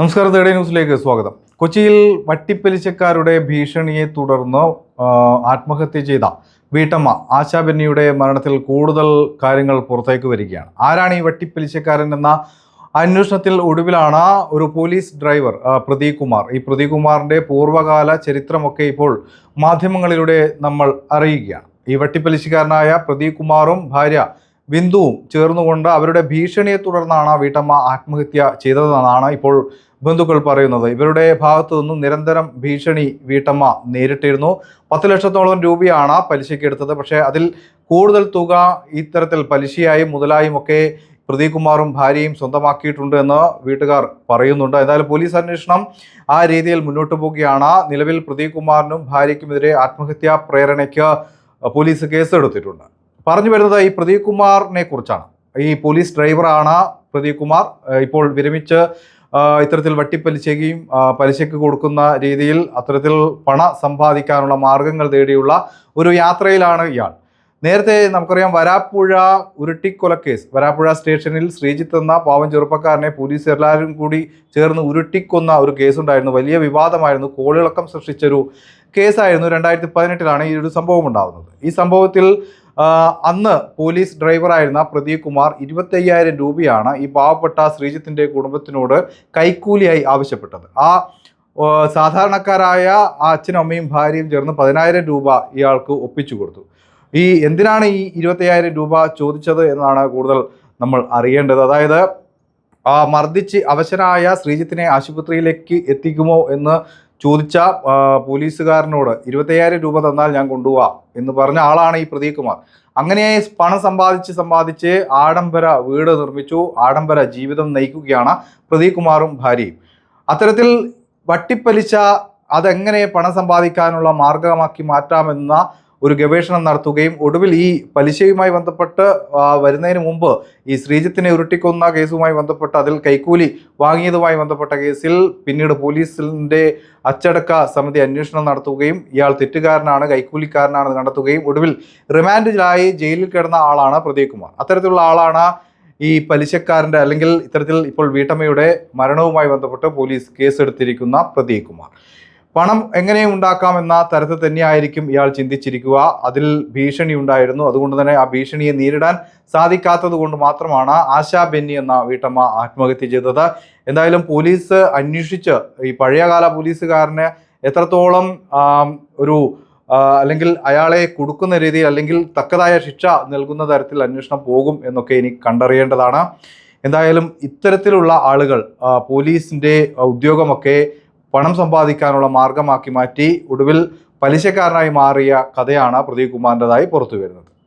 നമസ്കാരം തേർഡ് ന്യൂസിലേക്ക് സ്വാഗതം. കൊച്ചിയിൽ വട്ടിപ്പലിശക്കാരുടെ ഭീഷണിയെ തുടർന്ന് ആത്മഹത്യ ചെയ്ത വീട്ടമ്മ ആശാബെന്നിയുടെ മരണത്തിൽ കൂടുതൽ കാര്യങ്ങൾ പുറത്തേക്ക് വരികയാണ്. ആരാണ് ഈ വട്ടിപ്പലിശക്കാരൻ എന്ന അന്വേഷണത്തിൽ ഒടുവിലാണ് ഒരു പോലീസ് ഡ്രൈവർ പ്രദീപ് കുമാർ ഈ പ്രദീപ് കുമാറിന്റെ പൂർവകാല ചരിത്രമൊക്കെ ഇപ്പോൾ മാധ്യമങ്ങളിലൂടെ നമ്മൾ അറിയുകയാണ്. ഈ വട്ടിപ്പലിശക്കാരനായ പ്രദീപ് കുമാറും ഭാര്യ ബിന്ദുവും ചേർന്നുകൊണ്ട് അവരുടെ ഭീഷണിയെ തുടർന്നാണ് വീട്ടമ്മ ആത്മഹത്യ ചെയ്തതെന്നാണ് ഇപ്പോൾ ബന്ധുക്കൾ പറയുന്നത്. ഇവരുടെ ഭാഗത്തു നിന്നും നിരന്തരം ഭീഷണി വീട്ടമ്മ നേരിട്ടിരുന്നു. പത്ത് ലക്ഷത്തോളം രൂപയാണ് പലിശയ്ക്ക് എടുത്തത്. പക്ഷേ അതിൽ കൂടുതൽ തുക ഇത്തരത്തിൽ പലിശയായും മുതലായും ഒക്കെ പ്രദീപ് കുമാറും ഭാര്യയും സ്വന്തമാക്കിയിട്ടുണ്ട് എന്ന് വീട്ടുകാർ പറയുന്നുണ്ട്. എന്തായാലും പോലീസ് അന്വേഷണം ആ രീതിയിൽ മുന്നോട്ട് പോവുകയാണ്. നിലവിൽ പ്രദീപ് കുമാറിനും ഭാര്യയ്ക്കുമെതിരെ ആത്മഹത്യാ പ്രേരണയ്ക്ക് പോലീസ് കേസെടുത്തിട്ടുണ്ട്. പറഞ്ഞു വരുന്നത് ഈ പ്രദീപ് കുമാറിനെ കുറിച്ചാണ്. ഈ പോലീസ് ഡ്രൈവറാണ് പ്രദീപ് കുമാർ ഇപ്പോൾ വിരമിച്ച് ഇത്തരത്തിൽ വട്ടിപ്പലിശയ്ക്കും ആ, പലിശയ്ക്ക് കൊടുക്കുന്ന രീതിയിൽ അത്തരത്തിൽ പണ സമ്പാദിക്കാനുള്ള മാർഗങ്ങൾ തേടിയുള്ള ഒരു യാത്രയിലാണ് ഇയാൾ. നേരത്തെ നമുക്കറിയാം വരാപ്പുഴ ഉരുട്ടിക്കൊലക്കേസ്. വരാപ്പുഴ സ്റ്റേഷനിൽ ശ്രീജിത്ത് എന്ന പാവം ചെറുപ്പക്കാരനെ പോലീസ് എല്ലാവരും കൂടി ചേർന്ന് ഉരുട്ടിക്കൊന്ന ഒരു കേസുണ്ടായിരുന്നു. വലിയ വിവാദമായിരുന്നു. കോളിളക്കം സൃഷ്ടിച്ചൊരു കേസായിരുന്നു രണ്ടായിരത്തി പതിനെട്ടിലാണ് ഈ ഒരു സംഭവം ഉണ്ടാകുന്നത് ഈ സംഭവത്തിൽ അന്ന് പോലീസ് ഡ്രൈവറായിരുന്ന പ്രദീപ് കുമാർ ഇരുപത്തയ്യായിരം രൂപയാണ് ഈ പാവപ്പെട്ട ശ്രീജിത്തിന്റെ കുടുംബത്തിനോട് കൈക്കൂലിയായി ആവശ്യപ്പെട്ടത്. ആ സാധാരണക്കാരായ അച്ഛനും അമ്മയും ഭാര്യയും ചേർന്ന് പതിനായിരം രൂപ ഇയാൾക്ക് ഒപ്പിച്ചു കൊടുത്തു. ഈ എന്തിനാണ് ഈ ഇരുപത്തയ്യായിരം രൂപ ചോദിച്ചത് എന്നാണ് കൂടുതൽ നമ്മൾ അറിയേണ്ടത്. അതായത് മർദ്ദിച്ച് അവശനായ ശ്രീജിത്തിനെ ആശുപത്രിയിലേക്ക് എത്തിക്കുമോ എന്ന് ചോദിച്ച പോലീസുകാരനോട് ഇരുപത്തയ്യായിരം രൂപ തന്നാൽ ഞാൻ കൊണ്ടുപോവാം എന്ന് പറഞ്ഞ ആളാണ് ഈ പ്രദീപ് കുമാർ അങ്ങനെ പണം സമ്പാദിച്ച് സമ്പാദിച്ച് ആഡംബര വീട് നിർമ്മിച്ചു ആഡംബര ജീവിതം നയിക്കുകയാണ് പ്രദീപ് കുമാറും ഭാര്യയും. അത്തരത്തിൽ വട്ടിപ്പലിശ അതെങ്ങനെ പണം സമ്പാദിക്കാനുള്ള മാർഗമാക്കി മാറ്റാമെന്ന ഒരു ഗവേഷണം നടത്തുകയും ഒടുവിൽ ഈ പലിശയുമായി ബന്ധപ്പെട്ട് വരുന്നതിന് മുമ്പ് ഈ ശ്രീജിത്തിനെ ഉരുട്ടിക്കൊന്ന കേസുമായി ബന്ധപ്പെട്ട് അതിൽ കൈക്കൂലി വാങ്ങിയതുമായി ബന്ധപ്പെട്ട കേസിൽ പിന്നീട് പോലീസിന്റെ അച്ചടക്ക സമിതി അന്വേഷണം നടത്തുകയും ഇയാൾ തെറ്റുകാരനാണ് കൈക്കൂലിക്കാരനാണെന്ന് കണ്ടെത്തുകയും ഒടുവിൽ റിമാൻഡിലായി ജയിലിൽ കിടന്ന ആളാണ് പ്രദീപ് കുമാർ അത്തരത്തിലുള്ള ആളാണ് ഈ പലിശക്കാരന്റെ അല്ലെങ്കിൽ ഇത്തരത്തിൽ ഇപ്പോൾ വീട്ടമ്മയുടെ മരണവുമായി ബന്ധപ്പെട്ട് പോലീസ് കേസെടുത്തിരിക്കുന്ന പ്രദീപ് കുമാർ പണം എങ്ങനെ ഉണ്ടാക്കാമെന്ന തരത്തിൽ തന്നെയായിരിക്കും ഇയാൾ ചിന്തിച്ചിരിക്കുക. അതിൽ ഭീഷണി ഉണ്ടായിരുന്നു. അതുകൊണ്ട് തന്നെ ആ ഭീഷണിയെ നേരിടാൻ സാധിക്കാത്തത് കൊണ്ട് മാത്രമാണ് ആശാ ബെന്നി എന്ന വീട്ടമ്മ ആത്മഹത്യ ചെയ്തത്. എന്തായാലും പോലീസ് അന്വേഷിച്ച് ഈ പഴയകാല പോലീസുകാരന് എത്രത്തോളം ഒരു അല്ലെങ്കിൽ അയാളെ കൊടുക്കുന്ന രീതിയിൽ അല്ലെങ്കിൽ തക്കതായ ശിക്ഷ നൽകുന്ന തരത്തിൽ അന്വേഷണം പോകും എന്നൊക്കെ ഇനി കണ്ടറിയേണ്ടതാണ്. എന്തായാലും ഇത്തരത്തിലുള്ള ആളുകൾ പോലീസിന്റെ ഉദ്യോഗമൊക്കെ പണം സമ്പാദിക്കാനുള്ള മാർഗമാക്കി മാറ്റി ഒടുവിൽ പലിശക്കാരനായി മാറിയ കഥയാണ് പ്രദീപ് കുമാറിന്റെതായി പുറത്തു വരുന്നത്